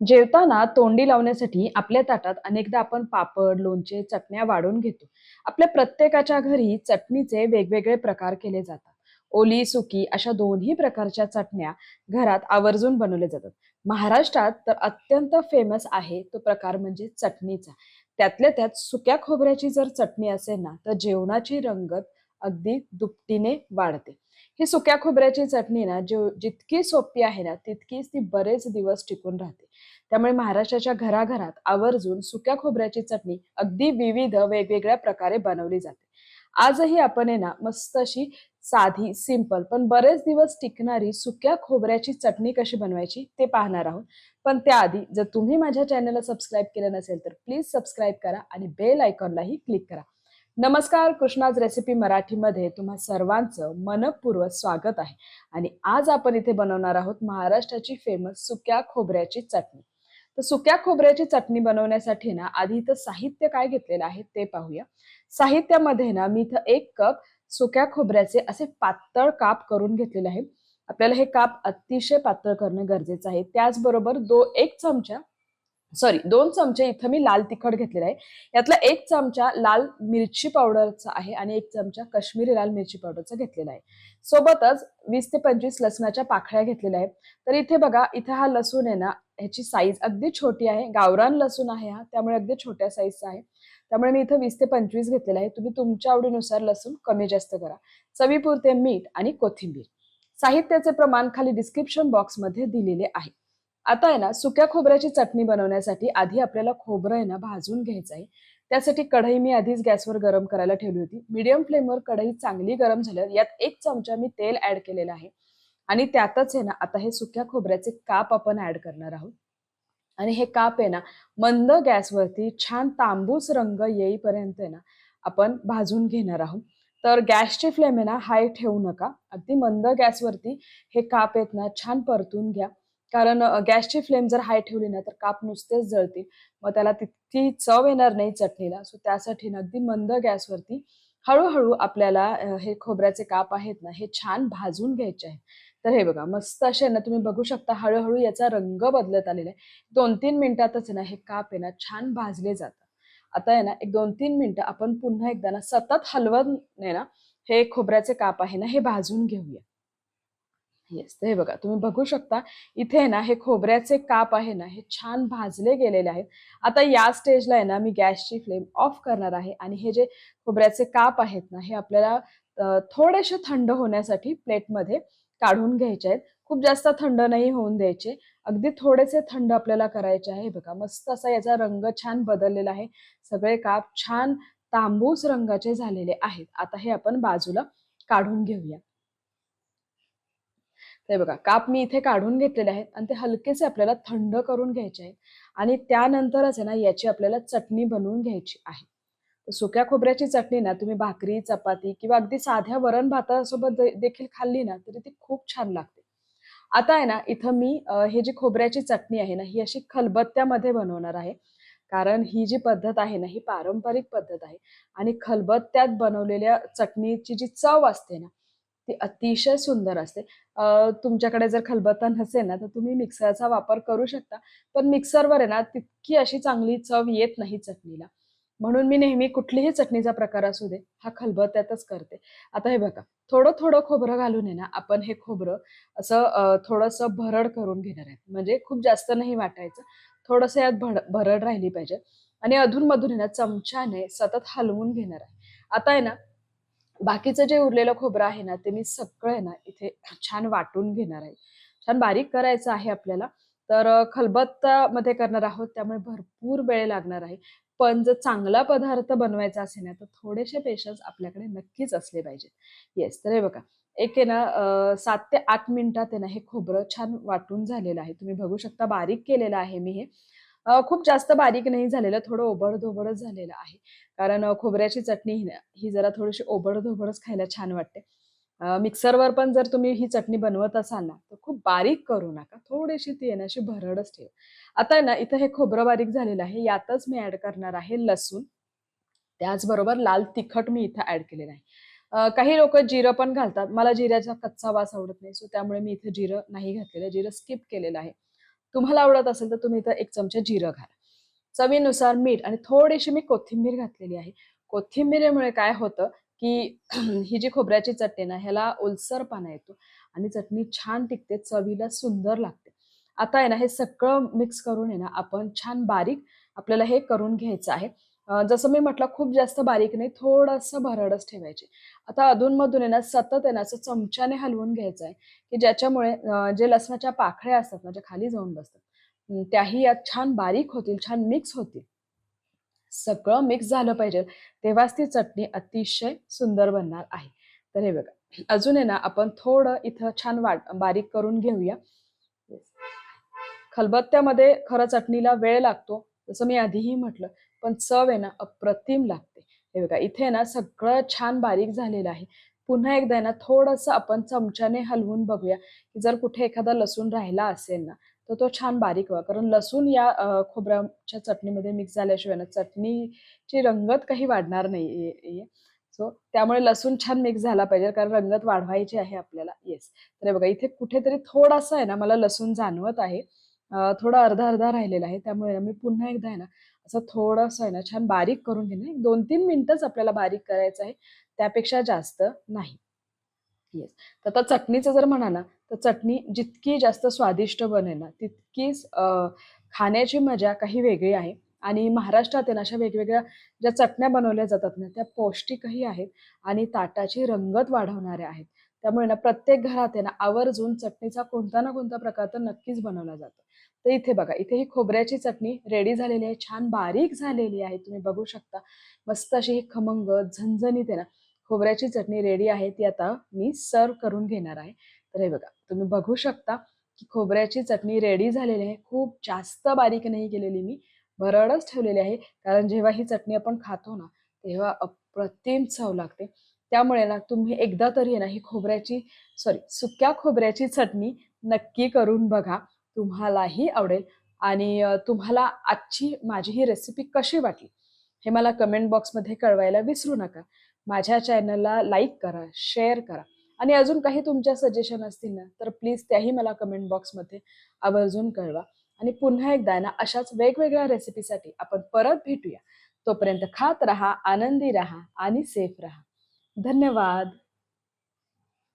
जेवताना तोंडी लावण्यासाठी आपल्या ताटात अनेकदा आपण पापड, लोणचे, चटण्या वाढून घेतो. आपल्या प्रत्येकाच्या घरी चटणीचे वेगवेगळे प्रकार केले जातात. ओली, सुकी अशा दोन्ही प्रकारच्या चटण्या घरात आवर्जून बनवल्या जातात. महाराष्ट्रात तर अत्यंत फेमस आहे तो प्रकार म्हणजे चटणीचा. त्यातल्या त्यात सुक्या खोबऱ्याची जर चटणी असेल ना, तर जेवणाची रंगत अगदी दुपटीने वाढते. ही सुक्या खोबऱ्याची चटणी ना, जो जितकी सोपी आहे ना, तितकीच ती बरेच दिवस टिकून राहते. त्यामुळे महाराष्ट्राच्या घराघरात आवर्जून सुक्या खोबऱ्याची चटणी अगदी विविध वेगवेगळ्या प्रकारे बनवली जाते. आजही आपण आहे ना, मस्त अशी साधी, सिंपल पण बरेच दिवस टिकणारी सुक्या खोबऱ्याची चटणी कशी बनवायची ते पाहणार आहोत. पण त्याआधी जर तुम्ही माझ्या चॅनलला सबस्क्राईब केलं नसेल, तर प्लीज सबस्क्राईब करा आणि बेल आयकॉनलाही क्लिक करा. नमस्कार, कृष्णाज रेसिपी मराठीमध्ये तुम्हा सर्वांचं मनःपूर्वक स्वागत आहे आणि आज आपण इथे बनवणार आहोत महाराष्ट्राची फेमस सुक्या खोबऱ्याची चटणी. तर सुक्या खोबऱ्याची चटणी बनवण्यासाठी ना आधी इथं साहित्य काय घेतलेलं आहे ते पाहूया. साहित्यामध्ये ना मी इथं एक कप सुक्या खोबऱ्याचे असे पातळ काप करून घेतलेले आहे. आपल्याला हे काप अतिशय पातळ करणं गरजेचं आहे. त्याचबरोबर दो एक चमचा सॉरी दोन चमचे इथं मी लाल तिखट घेतलेला आहे. यातला एक चमचा लाल मिरची पावडरचा आहे आणि एक चमचा काश्मीरी लाल मिरची पावडरचा घेतलेला आहे. सोबतच वीस ते पंचवीस लसणाच्या पाखळ्या घेतलेल्या आहेत. तर इथे बघा इथे हा लसूण आहे ना ह्याची साईज अगदी छोटी आहे. गावरान लसूण आहे हा त्यामुळे अगदी छोट्या साईजचा आहे. त्यामुळे मी इथं वीस ते पंचवीस घेतलेला आहे. तुम्ही तुमच्या आवडीनुसार लसूण कमी जास्त करा. चवीपुरते मीठ आणि कोथिंबीर. साहित्याचे प्रमाण खाली डिस्क्रिप्शन बॉक्समध्ये दिलेले आहे. आता आहे ना सुक्या खोबऱ्याची चटणी बनवण्यासाठी आधी आपल्याला खोबरं आहे ना भाजून घ्यायचं आहे. त्यासाठी कढई मी आधीच गॅसवर गरम करायला ठेवली होती. मीडियम फ्लेमवर कढई चांगली गरम झाल्यावर यात एक चमचा मी तेल ऍड केलेलं आहे आणि त्यातच आहे ना आता हे सुक्या खोबऱ्याचे काप आपण ऍड करणार आहोत. आणि हे काप आहे ना मंद गॅसवरती छान तांबूस रंग येईपर्यंत आहे ना आपण भाजून घेणार आहोत. तर गॅसची फ्लेम आहे ना हाय ठेवू नका. अगदी मंद गॅसवरती हे काप आहेत ना छान परतून घ्या. कारण गॅसची फ्लेम जर हाय ठेवली ना तर काप नुसतेच जळतील. मग त्याला तितकी चव येणार नाही चटणीला. सो त्यासाठी ना अगदी मंद गॅसवरती हळूहळू आपल्याला हे खोबऱ्याचे काप आहेत ना हे छान भाजून घ्यायचे आहेत. तर हे बघा मस्त असे ना तुम्ही बघू शकता हळूहळू याचा रंग बदलत आलेला आहे. 2-3 मिनिटातच आहे ना हे काप आहे ना छान भाजले जातात. आता आहे ना एक 2-3 मिनिटं आपण पुन्हा एकदा ना सतत हलवून ना हे खोबऱ्याचे काप आहे ना हे भाजून घेऊया. येस. हे बघा तुम्ही बघू शकता इथे आहे ना हे खोबऱ्याचे काप आहे ना हे छान भाजले गेलेले आहेत. आता या स्टेजला आहे ना मी गॅसची फ्लेम ऑफ करणार आहे आणि हे जे खोबऱ्याचे काप आहेत ना हे आपल्याला थोडेसे थंड होण्यासाठी प्लेटमध्ये काढून घ्यायचे आहेत. खूप जास्त थंड नाही होऊन द्यायचे. अगदी थोडेसे थंड आपल्याला करायचे आहे. बघा मस्त असा याचा रंग छान बदललेला आहे. सगळे काप छान तांबूस रंगाचे झालेले आहेत. आता हे आपण बाजूला काढून घेऊया. हे बघा काप मी इथे काढून घेतलेले आहेत आणि ते हलकेसे आपल्याला थंड करून घ्यायचे आहेत आणि त्यानंतरच आहे ना याची आपल्याला चटणी बनवून घ्यायची आहे. सुक्या खोबऱ्याची चटणी ना तुम्ही भाकरी, चपाती किंवा अगदी साध्या वरण भातासोबत देखील खाल्ली ना तरी ती खूप छान लागते. आता आहे ना इथं मी हे जी खोबऱ्याची चटणी आहे ना ही अशी खलबत्त्यामध्ये बनवणार आहे. कारण ही जी पद्धत आहे ना ही पारंपरिक पद्धत आहे आणि खलबत्त्यात बनवलेल्या चटणीची जी चव असते ना ती अतिशय सुंदर असते. तुमच्याकडे जर खलबत्ता नसेल ना, तर तुम्ही मिक्सरचा वापर करू शकता. पण मिक्सरवर आहे ना, तितकी अशी चांगली चव येत नाही चटणीला. म्हणून मी नेहमी कुठलीही चटणीचा प्रकार असू दे, हा खलबत्त्यातच करते. आता हे बघा, थोडं-थोडं खोबरं घालून आहे ना, आपण हे खोबरं असं थोडंसं भरड करून घेणार आहे. म्हणजे खूप जास्त नाही वाटायचं. थोडंसं यात भड भरड राहिली पाहिजे आणि अधूनमधून आहे ना, चमच्याने सतत हलवून घेणार आहे. आता आहे ना बाकीचं जे उरलेलं खोबरं आहे ना, ते मी सगळं आहे ना, इथे छान वाटून घेणार आहे. छान बारीक करायचं आहे आपल्याला. तर खलबत्तामध्ये करणार आहोत, त्यामुळे भरपूर वेळ लागणार आहे. पण जर चांगला पदार्थ बनवायचा असेल ना, तर थोडेसे पेशन्स आपल्याकडे नक्कीच असले पाहिजेत. येस, तर हे बघा, एक आहे ना सात ते आठ मिनिटात आहे ना, हे खोबरं छान वाटून झालेलं आहे. तुम्ही बघू शकता बारीक केलेलं आहे मी हे. खूप जास्त बारीक नाही झालेलं, थोडं ओबड-धोबडच झालेलं आहे. कारण खोबऱ्याची चटणी ही ना, ही जरा थोडीशी ओबड-धोबडच खायला छान वाटते. मिक्सरवर पण जर तुम्ही ही चटणी बनवत असाल ना, तर खूप बारीक करू नका. थोडीशी ती येण्याशी भरडच ठेवा. आता आहे ना, इथं हे खोबरं बारीक झालेलं आहे. यातच मी ऍड करणार आहे लसूण. त्याचबरोबर लाल तिखट मी इथं ॲड केलेलं आहे. काही लोक जिरं पण घालतात. मला जिऱ्याचा कच्चा वास आवडत नाही. सो त्यामुळे मी इथे जिरं नाही घातलेलं. जिरं स्किप केलेलं आहे. तुम्हाला आवडत असेल तर तुम्ही इथं एक चमचा जिरं घाला. चवीनुसार मीठ आणि थोडीशी मी कोथिंबीर घातलेली आहे. कोथिंबीरीमुळे काय होतं की ही जी खोबऱ्याची चटणी ना ह्याला ओलसरपणा येतो आणि चटणी छान टिकते चवीला सुंदर लागते. आता आहे ना हे सगळं मिक्स करून आहे ना आपण छान बारीक आपल्याला हे करून घ्यायचं आहे. जसं मी म्हटलं खूप जास्त बारीक नाही थोडंसं भरडच ठेवायचे. आता अधूनमधून आहे ना सतत आहे ना असं चमच्याने हलवून घ्यायचं आहे की ज्याच्यामुळे जे लसणाच्या पाखळ्या असतात ना ज्या खाली जाऊन बसतात त्याही यात छान बारीक होतील छान मिक्स होतील. सगळं मिक्स झालं पाहिजे. तेव्हाच ती चटणी अतिशय सुंदर बनणार आहे. तर हे बघा अजून आहे ना आपण थोडं इथं छान वाट बारीक करून घेऊया. खलबत्त्यामध्ये खरं चटणीला वेळ लागतो. जसं मी आधीही म्हटलं पण चव आहे ना अप्रतिम लागते. हे बघा इथे ना सगळं छान बारीक झालेलं आहे. पुन्हा एकदा आहे ना थोडंसं आपण चमच्याने हलवून बघूया की जर कुठे एखादा लसूण राहिला असेल ना तर तो छान बारीक व्हा. कारण लसूण या खोबऱ्याच्या चटणीमध्ये मिक्स झाल्याशिवाय ना चटणीची रंगत काही वाढणार नाही सो त्यामुळे लसूण छान मिक्स झाला पाहिजे कारण रंगत वाढवायची आहे आपल्याला. येस तर बघा इथे कुठेतरी थोडासा आहे ना मला लसूण जाणवत आहे. थोडा अर्धा अर्धा राहिलेला आहे. त्यामुळे मी पुन्हा एकदा आहे ना असं थोडंसं आहे ना छान बारीक करून घेणे एक दोन तीन मिनटंच आपल्याला बारीक करायचं आहे. त्यापेक्षा जास्त नाही. येस तर आता चटणीचं जर म्हणा ना तर चटणी जितकी जास्त स्वादिष्ट बनेल ना तितकीच खाण्याची मजा काही वेगळी आहे. आणि महाराष्ट्रात आहे ना अशा वेगवेगळ्या ज्या चटण्या बनवल्या जातात ना त्या पौष्टिकही आहेत आणि ताटाची रंगत वाढवणाऱ्या आहेत. त्यामुळे ना प्रत्येक घरात आहे ना आवर्जून चटणीचा कोणता ना कोणता प्रकार तर नक्कीच बनवला जातो. तर इथे बघा इथे ही खोबऱ्याची चटणी रेडी झालेली आहे छान बारीक झालेली आहे तुम्ही बघू शकता. मस्त अशी ही खमंग झणझणीत आहे ना खोबऱ्याची चटणी रेडी आहे ती आता मी सर्व करून घेणार आहे. तर हे बघा तुम्ही बघू शकता की खोबऱ्याची चटणी रेडी झालेली आहे. खूप जास्त बारीक नाही केलेली मी भरडच ठेवलेली आहे. कारण जेव्हा ही चटणी आपण खातो ना तेव्हा अप्रतिम चव लागते. त्यामुळे ना तुम्ही एकदा तरी आहे ना ही खोबऱ्याची सॉरी सुक्या खोबऱ्याची चटणी नक्की करून बघा. तुम्हालाही आवडेल. आणि तुम्हाला आजची माझी ही रेसिपी कशी वाटली हे मला कमेंट बॉक्समध्ये कळवायला विसरू नका. माझ्या चॅनलला लाईक करा शेअर करा. आणि अजून काही तुमच्या सजेशन असतील ना तर प्लीज त्याही मला कमेंट बॉक्समध्ये आवर्जून कळवा. आणि पुन्हा एकदा ना अशाच वेगवेगळ्या रेसिपीसाठी आपण परत भेटूया. तोपर्यंत खात राहा आनंदी राहा आणि सेफ राहा. धन्यवाद.